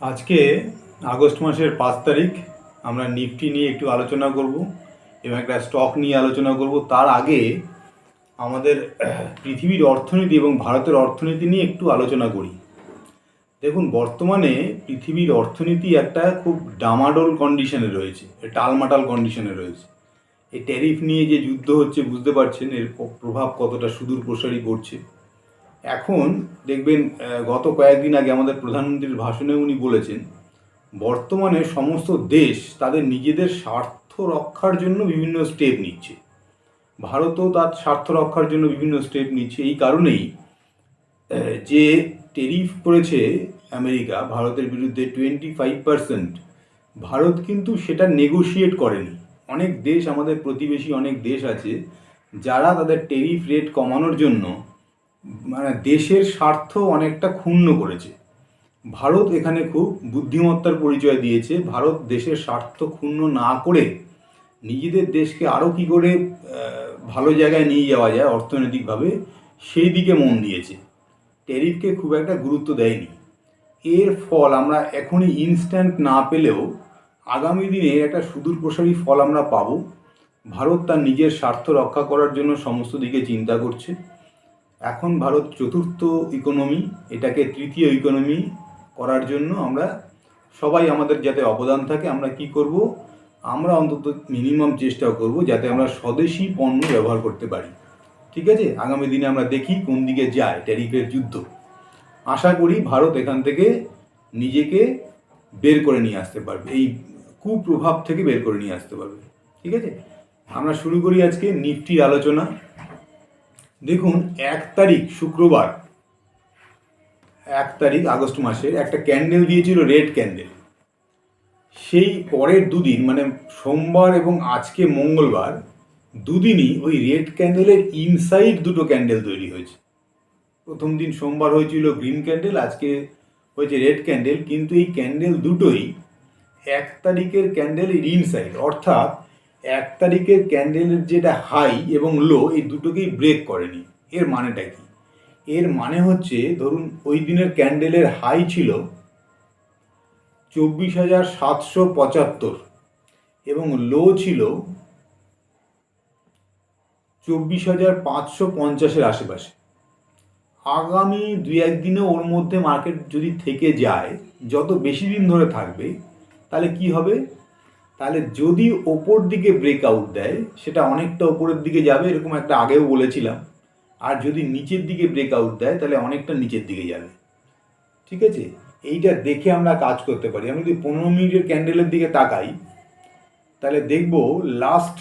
আজকে আগস্ট মাসের পাঁচ তারিখ আমরা নিফটি নিয়ে একটু আলোচনা করব এবং একটা স্টক নিয়ে আলোচনা করব। তার আগে আমাদের পৃথিবীর অর্থনীতি এবং ভারতের অর্থনীতি নিয়ে একটু আলোচনা করি। দেখুন, বর্তমানে পৃথিবীর অর্থনীতি একটা খুব ডামাডোল কন্ডিশনে রয়েছে, টালমাটাল কন্ডিশনে রয়েছে। এই ট্যারিফ নিয়ে যে যুদ্ধ হচ্ছে, বুঝতে পারছেন, এর প্রভাব কতটা সুদূর প্রসারী করছে। এখন দেখবেন গত কয়েকদিন আগে আমাদের প্রধানমন্ত্রীর ভাষণে উনি বলেছেন, বর্তমানে সমস্ত দেশ তাদের নিজেদের স্বার্থ রক্ষার জন্য বিভিন্ন স্টেপ নিচ্ছে। ভারতও তার স্বার্থ রক্ষার জন্য বিভিন্ন স্টেপ নিচ্ছে। এই কারণেই যে টেরিফ করেছে আমেরিকা ভারতের বিরুদ্ধে টোয়েন্টি ফাইভ পার্সেন্ট ভারত কিন্তু সেটা নেগোশিয়েট করেনি। অনেক দেশ, আমাদের প্রতিবেশী অনেক দেশ আছে, যারা তাদের টেরিফ রেট কমানোর জন্য মানে দেশের স্বার্থ অনেকটা ক্ষুণ্ণ করেছে। ভারত এখানে খুব বুদ্ধিমত্তার পরিচয় দিয়েছে। ভারত দেশের স্বার্থ ক্ষুণ্ণ না করে নিজেদের দেশকে আরও কী করে ভালো জায়গায় নিয়ে যাওয়া যায় অর্থনৈতিকভাবে, সেই দিকে মন দিয়েছে। ট্যারিফকে খুব একটা গুরুত্ব দেয়নি। এর ফল আমরা এখনই ইনস্ট্যান্ট না পেলেও আগামী দিনে একটা সুদূর প্রসারী ফল আমরা পাবো। ভারত তার নিজের স্বার্থ রক্ষা করার জন্য সমস্ত দিকে চিন্তা করছে। এখন ভারত চতুর্থ ইকোনমি এটাকে তৃতীয় ইকোনমি করার জন্য আমরা সবাই আমাদের যাতে অবদান থাকে, আমরা কি করব? আমরা অন্তত মিনিমাম চেষ্টা করব যাতে আমরা স্বদেশি পণ্য ব্যবহার করতে পারি। ঠিক আছে? আগামী দিনে আমরা দেখি কোন দিকে যায় ট্যারিফের যুদ্ধ। আশা করি ভারত এখান থেকে নিজেকে বের করে নিয়ে আসতে পারবে, এই কুপ্রভাব থেকে বের করে নিয়ে আসতে পারবে। ঠিক আছে? আমরা শুরু করি আজকে নিফটির আলোচনা। দেখুন, এক তারিখ, শুক্রবার। এক তারিখ, আগস্ট মাসের, একটা ক্যান্ডেল দিয়েছিল, রেড ক্যান্ডেল। সেই পরের দুদিন মানে সোমবার এবং আজকে মঙ্গলবার, দুদিনই ওই রেড ক্যান্ডেলের ইনসাইড দুটো ক্যান্ডেল তৈরি হয়েছে। প্রথম দিন সোমবার হয়েছিল গ্রিন ক্যান্ডেল, আজকে হয়েছে রেড ক্যান্ডেল, কিন্তু এই ক্যান্ডেল দুটোই এক তারিখের ক্যান্ডেলের ইনসাইড, অর্থাৎ এক তারিখের ক্যান্ডেলের যেটা হাই এবং লো এই দুটোকেই ব্রেক করেনি। এর মানেটা কি? এর মানে হচ্ছে, ধরুন ওই দিনের ক্যান্ডেলের হাই ছিল চব্বিশ হাজার সাতশো পঁচাত্তর এবং লো ছিল চব্বিশ হাজার পাঁচশো পঞ্চাশের আশেপাশে। আগামী দুই একদিনে ওর মধ্যে মার্কেট যদি থেকে যায়, যত বেশি দিন ধরে থাকবে, তাহলে কি হবে? তাহলে যদি ওপর দিকে ব্রেকআউট দেয়, সেটা অনেকটা ওপরের দিকে যাবে, এরকম একটা আগেও বলেছিলাম। আর যদি নিচের দিকে ব্রেকআউট দেয়, তাহলে অনেকটা নিচের দিকে যাবে। ঠিক আছে? এইটা দেখে আমরা কাজ করতে পারি। আমি যদি পনেরো মিনিটের ক্যান্ডেলের দিকে তাকাই, তাহলে দেখব লাস্ট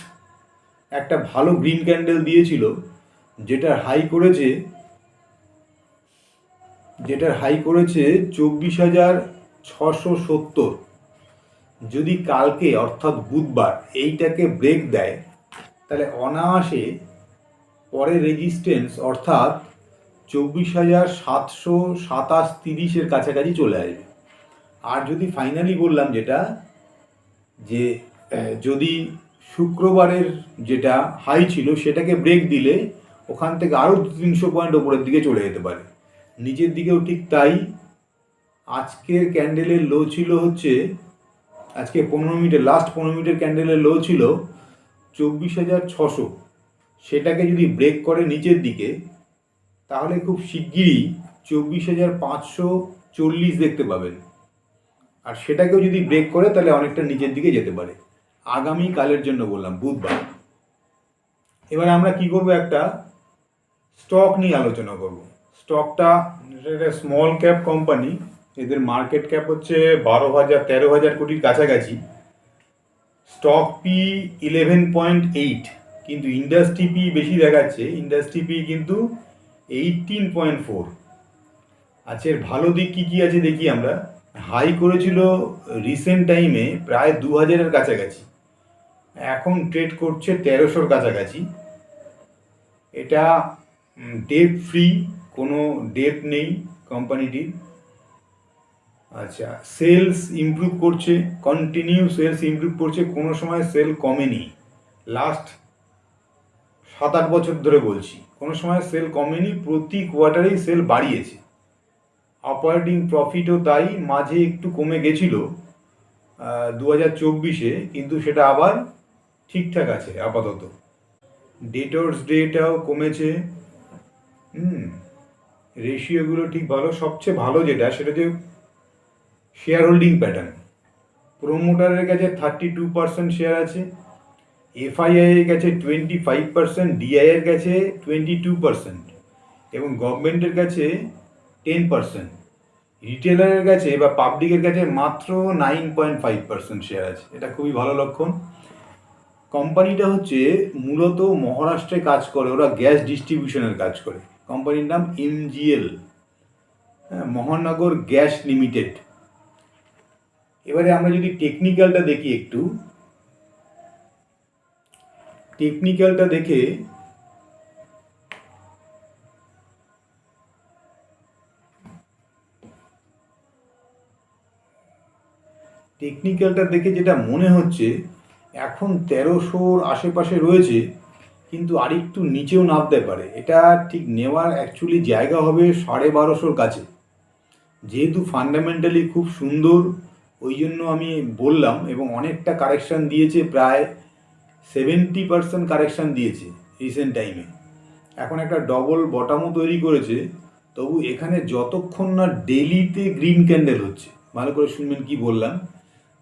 একটা ভালো গ্রিন ক্যান্ডেল দিয়েছিল, যেটার হাই করেছে, যেটার হাই করেছে চব্বিশ হাজার ছশো সত্তর। যদি কালকে, অর্থাৎ বুধবার, এইটাকে ব্রেক দেয়, তাহলে অনায়াসে পরে রেজিস্ট্যান্স অর্থাৎ চব্বিশ হাজার সাতশো সাতাশ তিরিশের কাছাকাছি চলে আসবে। আর যদি ফাইনালি বললাম যেটা, যে যদি শুক্রবারের যেটা হাই ছিল, সেটাকে ব্রেক দিলে ওখান থেকে আরও তিনশো পয়েন্ট ওপরের দিকে চলে যেতে পারে। নিচের দিকেও ঠিক তাই। আজকের ক্যান্ডেলের লো ছিল হচ্ছে আজকে পনেরো মিনিটের লাস্ট পনেরো মিনিটের ক্যান্ডেলের লো ছিল চব্বিশ হাজার ছশো। সেটাকে যদি ব্রেক করে নিচের দিকে, তাহলে খুব শিগগিরই চব্বিশ হাজার পাঁচশো চল্লিশ দেখতে পাবেন। আর সেটাকেও যদি ব্রেক করে, তাহলে অনেকটা নিচের দিকে যেতে পারে। আগামী কালের জন্য বললাম, বুধবার। এবার আমরা কি করব একটা? স্টক নিয়ে আলোচনা করব। স্টকটা স্মল ক্যাপ কোম্পানি এদের মার্কেট ক্যাপ হচ্ছে বারো হাজার, তেরো হাজার কোটির কাছাকাছি। Stock P eleven point eight কিন্তু ইন্ডাস্ট্রি পি বেশি দেখাচ্ছে। ইন্ডাস্ট্রি পি কিন্তু এইটিন পয়েন্ট ফোর আচ্ছা এর ভালো দিক কী কী আছে দেখি আমরা। হাই করেছিল রিসেন্ট টাইমে প্রায় দু হাজারের কাছাকাছি। এখন ট্রেড করছে তেরোশোর কাছাকাছি। এটা ডেপ ফ্রি কোনো ডেপ নেই কোম্পানিটির আচ্ছা সেলস ইমপ্রুভ করছে কন্টিনিউ সেলস ইমপ্রুভ করছে, কোনো সময় সেল কমেনি। লাস্ট সাত আট বছর ধরে বলছি, কোনো সময় সেল কমেনি, প্রতি কোয়ার্টারেই সেল বাড়িয়েছে। অপারেটিং প্রফিটও তাই মাঝে একটু কমে গেছিল দু হাজার চব্বিশে, কিন্তু সেটা আবার ঠিকঠাক আছে, আপাতত। ডেটর্স ডেটাও কমেছে, হুম রেশিওগুলো ঠিক ভালো, সবচেয়ে ভালো যেটা, সেটা যে শেয়ার হোল্ডিং প্যাটার্ন প্রোমোটারের কাছে থার্টি টু পার্সেন্ট শেয়ার আছে এফআইআই এর কাছে টোয়েন্টি ফাইভ পার্সেন্ট ডিআই এর কাছে টোয়েন্টি টু পার্সেন্ট এবং গভর্নমেন্টের কাছে টেন পার্সেন্ট রিটেলারের কাছে বা পাবলিকের কাছে মাত্র nine point five percent share আছে। এটা খুবই ভালো লক্ষণ। কোম্পানিটা হচ্ছে মূলত মহারাষ্ট্রে কাজ করে, ওরা গ্যাস ডিস্ট্রিবিউশনের কাজ করে। কোম্পানির নাম এমজিএল হ্যাঁ মহানগর গ্যাস লিমিটেড। এবারে আমরা যদি টেকনিক্যালটা দেখি একটু টেকনিক্যালটা দেখে টেকনিক্যালটা দেখে যেটা মনে হচ্ছে, এখন তেরোশোর আশেপাশে রয়েছে, কিন্তু আরেকটু নিচেও নামতে পারে। এটা ঠিক নেওয়ার অ্যাকচুয়ালি জায়গা হবে সাড়ে বারোশোর কাছে। যেহেতু ফান্ডামেন্টালি খুব সুন্দর ওই জন্য আমি বললাম এবং অনেকটা কারেকশান দিয়েছে, প্রায় সেভেন্টি পার্সেন্ট কারেকশান দিয়েছে রিসেন্ট টাইমে এখন একটা ডবল বটামও তৈরি করেছে, তবু এখানে যতক্ষণ না ডেলিতে গ্রিন ক্যান্ডেল হচ্ছে, ভালো করে শুনবেন কি বললাম,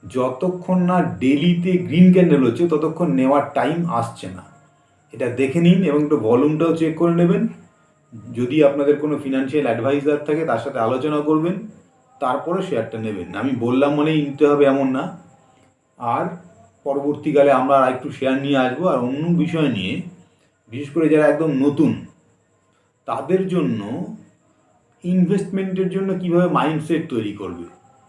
যতক্ষণ না ডেলিতে গ্রিন ক্যান্ডেল হচ্ছে, ততক্ষণ নেওয়ার টাইম আসছে না। এটা দেখে নিন এবং একটু ভলিউমটাও চেক করে নেবেন। যদি আপনাদের কোনো ফিনান্সিয়াল অ্যাডভাইজার থাকে, তার সাথে আলোচনা করবেন। তারপরে শেয়ারটা নেবেন। আমি বললাম মানেই নিতে হবে এমন না। আর পরবর্তীকালে আমরা আর একটু শেয়ার নিয়ে আসব আর অন্য বিষয় নিয়ে, বিশেষ করে যারা একদম নতুন, তাদের জন্য ইনভেস্টমেন্টের জন্য কীভাবে মাইন্ডসেট তৈরি করবে?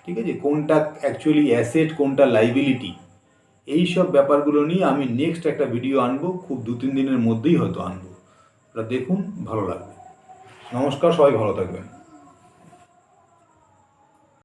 ঠিক আছে? কোনটা অ্যাকচুয়ালি অ্যাসেট কোনটা লাইবিলিটি এই সব ব্যাপারগুলো নিয়ে আমি নেক্সট একটা ভিডিও আনব, খুব দু, তিন দিনের মধ্যেই হয়তো আনব। ওটা দেখুন, ভালো লাগবে। নমস্কার, সবাই ভালো থাকবেন।